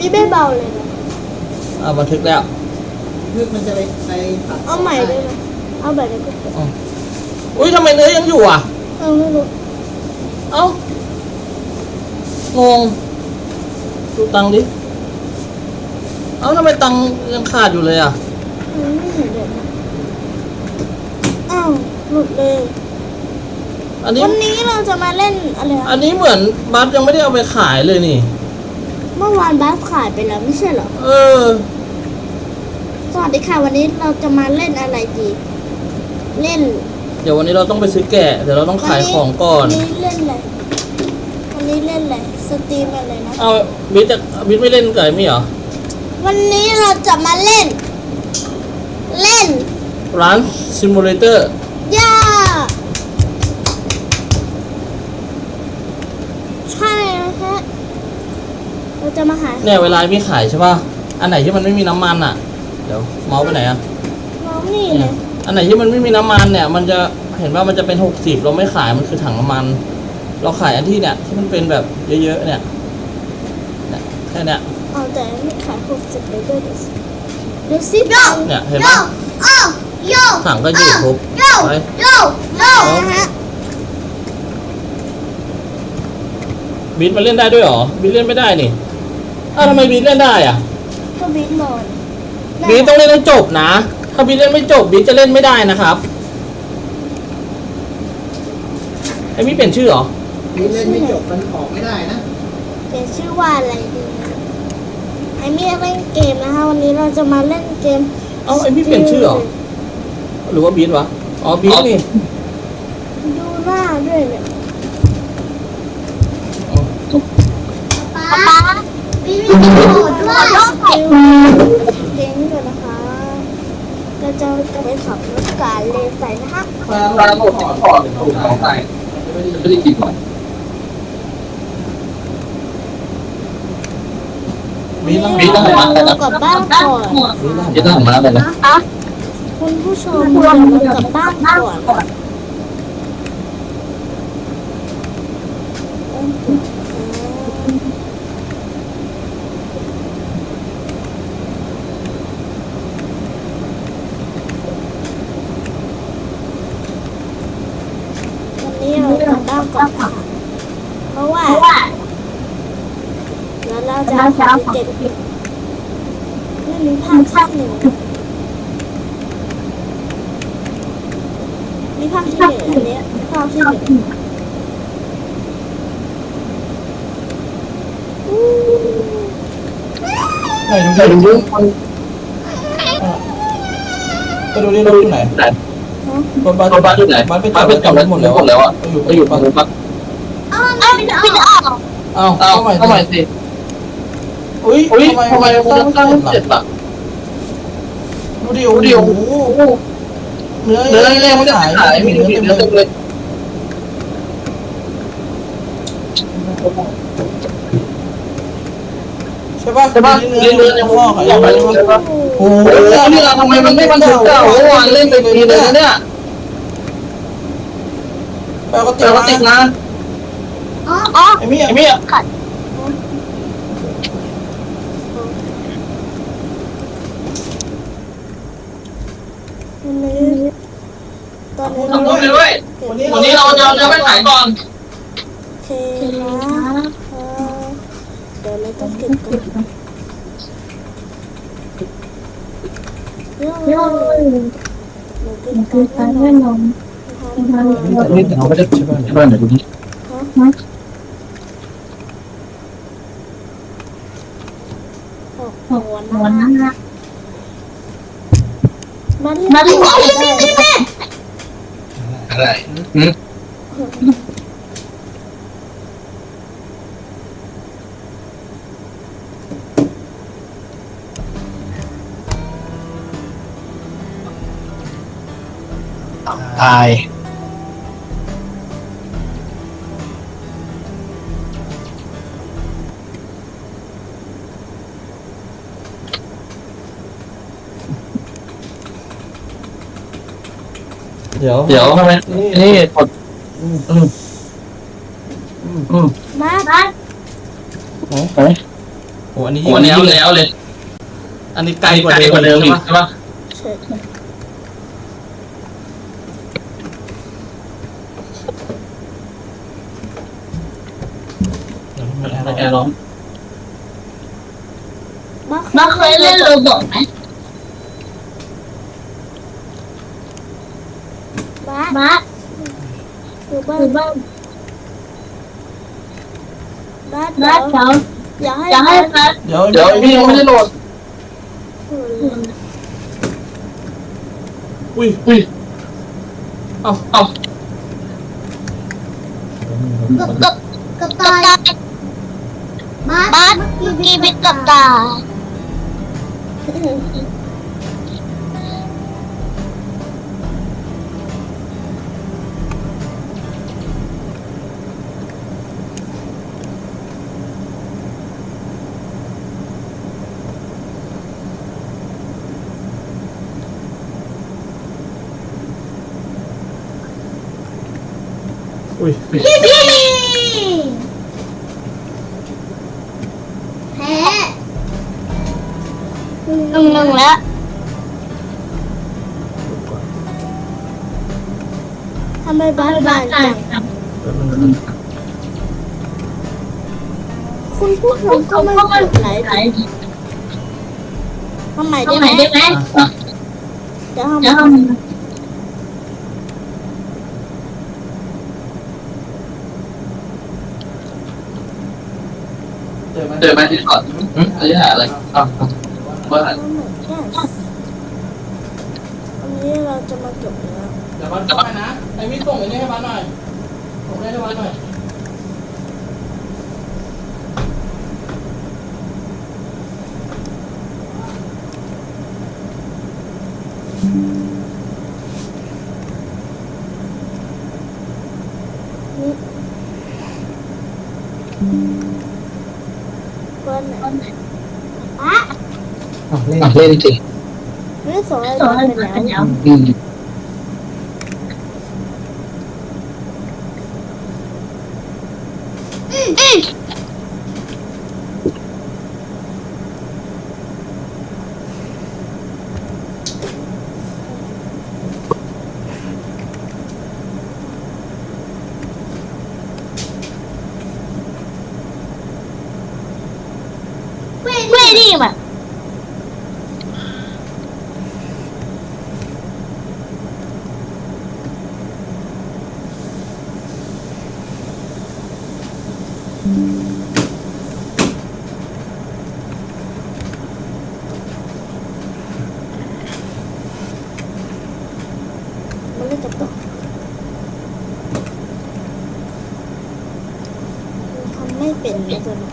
พี่ไม่เบาเลยนะอ่าบันทึกแล้วคือมันจะไปไปตัดเอาใหม่ได้ไหมเอาแบบนี้ก็ได้อ๋ออุ้ยทำไมเนื้อยังอยู่อะ เออไม่รู้เอ้างงดูตังค์ดิ เอ้าทำไมตังค์ยังขาดอยู่เลยอะ มันไม่เห็นเลยนะอ้าวหลุดเลย อันนี้ วันนี้เราจะมาเล่นอะไรอัอะนนี้เหมือนบัสยังไม่ได้เอาไปขายเลยนี่ เมื่อวานบาสขายไปแล้วไม่ใช่เหรอ เออ สวัสดีค่ะ วันนี้เราจะมาเล่นอะไรดี เล่นเดี๋ยววันนี้เราต้องไปซื้อแกะเดี๋ยวเราต้องขายของก่อน วันนี้เล่นอะไรวันนี้เล่นอะไรสตรีมอะไรนะ เอาบิ๊กจะบิ๊กไม่เล่นกับไอ้มี่เหรอ วันนี้เราจะมาเล่น เล่น ร้านซิมูเลเตอร์ย่าใช่นะฮะ เราจะมาหาเนี่ยเวลามีขายใช่ป่ะ อันไหนที่มันไม่มีน้ำมันอะ เดี๋ยวเมาส์ไปไหนอะ น้องนี่เนี่เลยยอันไหนที่มันไม่มีน้ำมันเนี่ย มันจะเห็นว่ามันจะเป็นหกสิบเราไม่ขายมันคือถังน้ำมัน เราขายอันที่เนี่ยที่มันเป็นแบบเยอะๆเนี่ยเนี่ยแค่เนี้ยเอาแต่ไม่ขายหกสิบเลยด้วยดูสิดูสิโยเนี่ยเห็นปะโอ้โยถังก็อยู่ครบโยไปโยโยนะฮะบีทมาเล่นได้ด้วยเหรอบีทเล่นไม่ได้นี่ อ้าวทำไมบีทเล่นได้อะก็บินนอนบีทต้องเล่นให้จบนะ ถ้าบีทเล่นไม่จบบีทจะเล่นไม่ได้นะครับไอ้มี่เปลี่ยนชื่อเหรอนี่เล่นไม่จบมันออกไม่ได้นะเปลี่ยนชื่อว่าอะไรดีไอมี่เล่นเกมนะคะวันนี้เราจะมาเล่นเกมเอ้าไอ้มี่เปลี่ยนชื่อเหรอหรือว่าบีทวะอ๋อบีทนี่ดูหน้าด้วยเนี่ยอ๋อป๊า บีบีโหดด้วยเก่งด้วยนะคะเราจะจะไปขับรถการเลนใส่นะคะปลาหมดถอดถอดถูกของใส่ไม่ได้กินก่อนบีทต้องบีทต้องเรากลับบ้านก่อนจะต้องมาเลยนะคุณผู้ชมเรากลับบ้านก่อนวันนี้เรากลับบ้านก่อนค่ะเพราะว่าแล้ว เราจะเอาของไปเก็บนี่มีภาพภาพหนึ่งมีภาพที่หนึ่งอันนี้ภาพที่หนึ่งไหนดูใส่ดิดูไปดูดิรถอยู่ไหนรถบัสรถบัสอยู่ไหนบัสไปจอดไปจอดรถหมดแล้วอะไปอยู่ไปอยู่ตรงนู้นปะเอาเอาไม่เอาไม่เอาเอ้าอ้าวเข้าใหม่ทำไมสิ อุ้ยอุ้ยทำไมทำไมคุณตั้งเจ็ดล่ะล่ะดูดิดูดูดิดิโอ้โอ้โหโหเนื้อเนื้อเล่ไม่ได้ขายมีเนื้อเนื้เต็อมเต็มเลเลยยใช่ป่ะใช่ป่ะเนื้เนื้ออเนื้อยัยังงฟฟออกกอะยัยังงไปไม่ใช่ปะโอ้โหโอ้นี่เราทำไมมันไม่บันทึกเก่าเมื่อวานเล่นไปทีเลยนะเนี่ยแปลว่าแต่ว่าติติดดนะนะอ๋ออ๋อไอ้มี่ไอ้เมีย วันนี้ตอนนี้ทำรถไปด้วยวันนี้เราจะจะไปขายก่อนโอเคนะเออเดี๋ยวเราต้องเก็บก่อนเรื่องเราเก็บกันแน่นอนนะคะนี่เขาไม่ได้ใช่ป่ะใช่ป่ะเดี๋ยวดูนี่หัวหัวนะมันมันได้ อะไรอืมตาย เดี๋ยวเดี๋ยวทำไมนี่กดอืมอืมอืมมาบ้านเฮ้ยโอ้อ้อันนี้โอ้อันนี้ยิ่ยิ่งงแล้วเลย อันนี้ไกลกว่าไกลเดิมกว่าเดิมใช่อีกปะใช่ปะใช่แอร์ร้อนบ้าบ้าเคยเล่นโรบอทไหม บ้าบ้าคือบ้าคือบ้าบ้าบ้าเดี๋ยวเขาอย่าให้ อยากให้บ้า เดี๋ยว เดี๋ยวไอ้พี่ยังไม่ได้โหลด อุ้ย อุ้ย เอ้า เอ้า กับกับกับตายบ้า บ้ากีบิดกับตาอุ้ยพี่พี่แพ้หนึ่งหนึ่งแล้วทำไมบ้าบ้าบานตาจัยงคุณพูดเราก็ไม่ก็กไม่ดไลไหลค์ทำไมได้ทำไหไมมได้ไหมอะเดี๋ยวทำ จะท เดี๋ยวมันเจอไหมที่ถอดอืมอะไรหาอะไรอะว่าเหมือนกันวันนี้เราจะมาเก็บเนื้อ เดี๋ยวมันเข้าไปนะ ไอ้มิส่งไอ้นี่ให้บ้านหน่อยส่งให้บ้านหน่อย วันไหนำอะอะเล่นเล่นจริงไม่ได้สอนอะไรสอนไปให้แล้วเป็นแล้ว อืมไม่ดีแบบ มันเลยจะตกทำไม่เป็นนะตัวนี้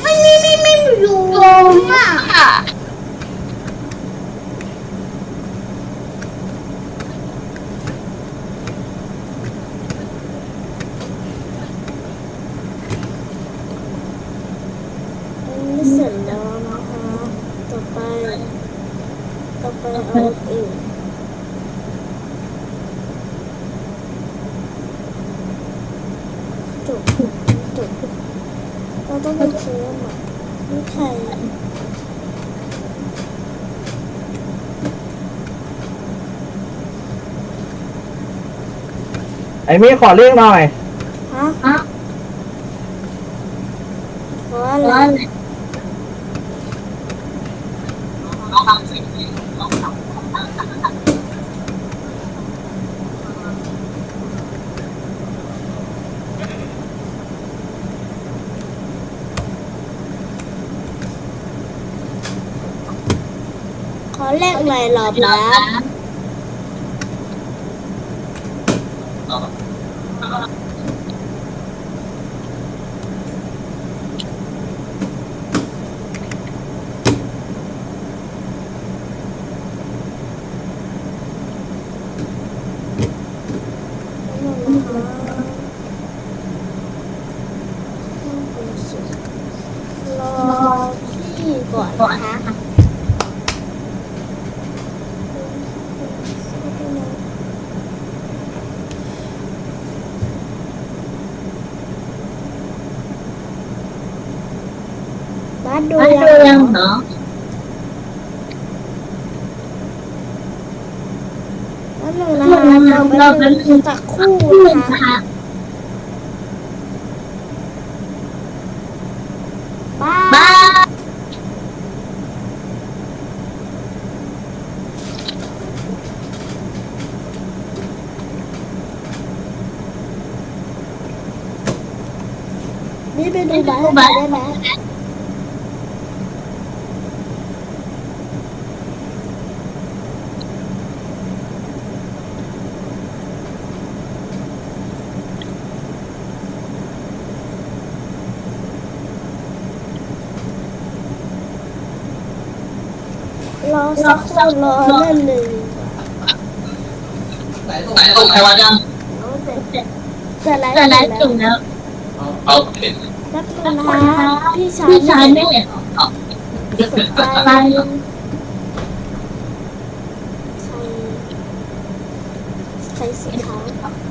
ไม่ไม่ไม่ไม่รู้อะ ค่ะ อันนี้เสร็จแล้วนะคะ ต่อไป ต่อไปเอาอีกจบจบ เราต้องไปซื้อใหม่นี่ไทยไอ้มี่ขอเรียกหน่อย ฮะฮะเพราะอะไรร้อนขอ แลกหน่อยหรอร้อบ้าน นะ บ้านดู มา ยัง ดูยังเหรอ บ้านหนึ่งนะคะ เราเราไปเป็นดูจากคู่คู่นะนะคะคะ บ้าบ้านนี่ไปดูบ้านได้ไหม สักครู่รอเล่นหนึ่งไหนตรงไหนตรงใครวะยังเอาแต่แต่ไลฟ์แต่ไลเสร็ฟ์จจบแล้วแล้วเอาเห็นแป๊บนึงนะคะพี่ชายพี่ชายไม่เห็นเปิดไฟไปใครใครสีขาว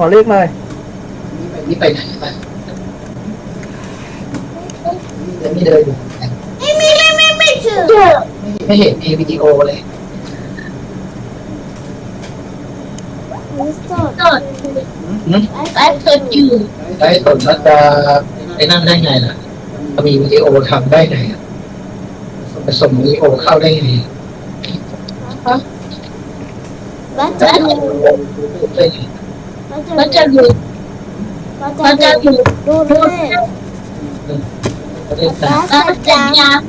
ขอเรียกหน่อยนี่ไปไหนไปจะมีเดินอยู่ไม่ม่ไม่ไม่ไม่เชื่อไม่เห็นมีวิดีโอเลยมิสเตอร์สดไลฟ์สดอยู่ไอ้สนแล้วจะไปนั่งได้ไงล่ะจะมีวิดีโอทำได้ไงอะไปส่งวิดีโอเข้าได้ไงแล้วจะดู ได้ไงแล้วก็จะจะอยู่แล้วก็จะจะอยู่ดูเลขก็ได้แต่แล้วแล้วเสร็จเสร็จยังยัง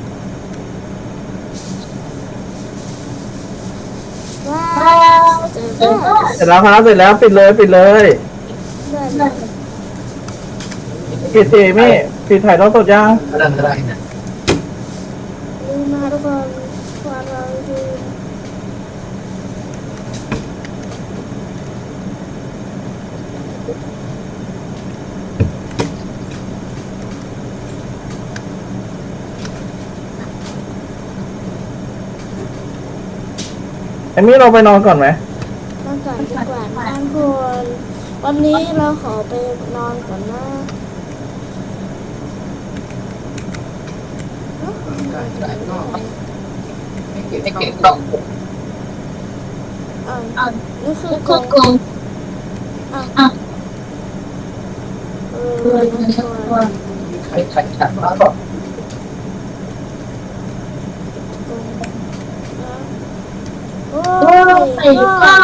ว้าว้าววเจอแล้วเสร็จแล้วครับเสร็จแล้วปิดเลยปิดเลยเดินมาปิดสิมี่ปิดถ่ายทอดสดยังก็ได้ก็ได้นะ ดูมาทุกคนความเราดู เอมี่เราไปนอนก่อนไหมนอนก่อนดีกว่านะทุกคนวันนี้เราขอไปนอนก่อนนะได้ได้ก็ไม่เก็บไม่เก็บต้องอ่าอะนี่คืคืออกก็งโกงอะเออทุกคนใครใครขัดมาก็โอ้ โอ้ยยก็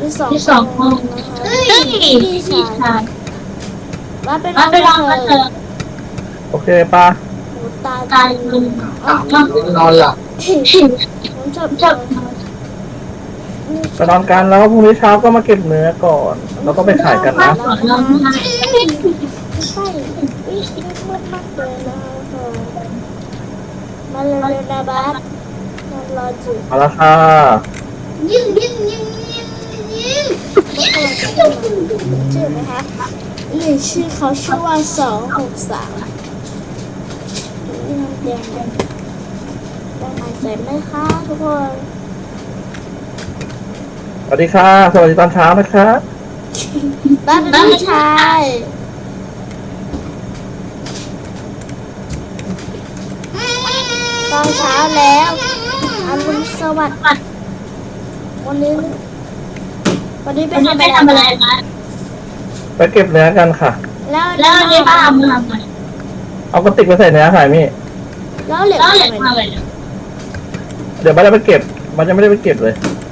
มีสองที่สองห้องเฮ้ยพี่ชายมาไปนมาอนไปลองกันเถอะโอเคปะตายตายมึงอะนอนหลับผมชอบจบไปนอนกันแล้วพรุ่งนี้เช้าก็มาเก็บเนื้อก่อนเราต้องไปขายกันนะมาเลยนะบัสมา รอจุดเอาละค่ะยิงยิงยิงยิงยิงชื่อไหมคะหนึ่งชื่อเขาชื่อว่าสองหกสามนี่น้ำแดงได้อ่านเสร็จไหมคะทุกคนสวัสดีค่ะ สวัสดีตอนเช้านะคะบ้านเป็นผู้ชายตอนเช้าแล้ว อรุณสวัสดิ์วันนี้ วันนี้ไปวันนี้ทำไปอะไรทำอะไรคะไปเก็บเนื้อกันค่ะ แล้วแล้ววันนี้ป้าทำอะไรเอากระติกไปใส่เนื้อขายมี่แล้วเหล็กแล้วเหล็กทำมาไมเลยเดี๋ยวมันจะไปเก็บ มันจะไม่ได้ไปเก็บเลยอ